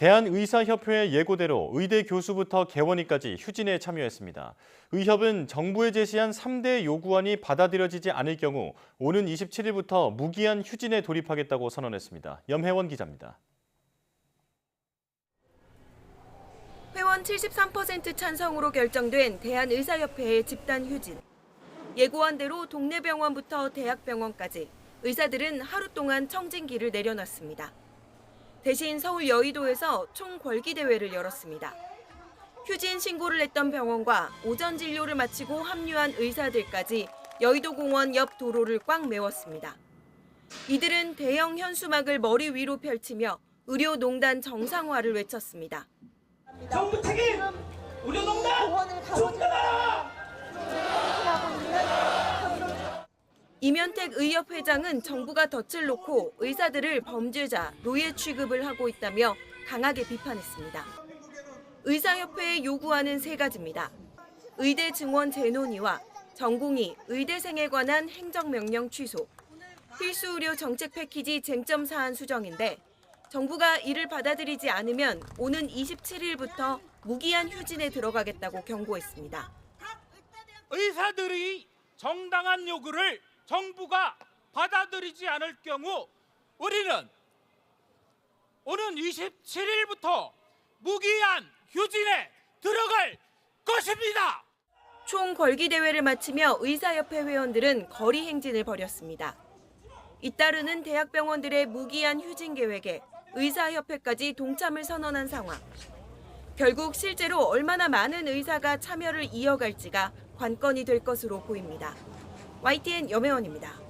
대한의사협회의 예고대로 의대 교수부터 개원의까지 휴진에 참여했습니다. 의협은 정부에 제시한 3대 요구안이 받아들여지지 않을 경우 오는 27일부터 무기한 휴진에 돌입하겠다고 선언했습니다. 염혜원 기자입니다. 회원 73% 찬성으로 결정된 대한의사협회의 집단 휴진. 예고안대로 동네 병원부터 대학병원까지 의사들은 하루 동안 청진기를 내려놨습니다. 대신 서울 여의도에서 총궐기 대회를 열었습니다. 휴진 신고를 했던 병원과 오전 진료를 마치고 합류한 의사들까지 여의도 공원 옆 도로를 꽉 메웠습니다. 이들은 대형 현수막을 머리 위로 펼치며 의료농단 정상화를 외쳤습니다. 정부 책임! 의료농단! 쫓겨나라! 이면택 의협 회장은 정부가 덫을 놓고 의사들을 범죄자, 노예 취급을 하고 있다며 강하게 비판했습니다. 의사협회의 요구하는 세 가지입니다. 의대 증원 재논의와 전공의, 의대생에 관한 행정명령 취소, 필수 의료 정책 패키지 쟁점 사안 수정인데 정부가 이를 받아들이지 않으면 오는 27일부터 무기한 휴진에 들어가겠다고 경고했습니다. 의사들이 정당한 요구를 정부가 받아들이지 않을 경우 우리는 오는 27일부터 무기한 휴진에 들어갈 것입니다. 총 걸기 대회를 마치며 의사협회 회원들은 거리 행진을 벌였습니다. 잇따르는 대학병원들의 무기한 휴진 계획에 의사협회까지 동참을 선언한 상황. 결국 실제로 얼마나 많은 의사가 참여를 이어갈지가 관건이 될 것으로 보입니다. YTN 염혜원입니다.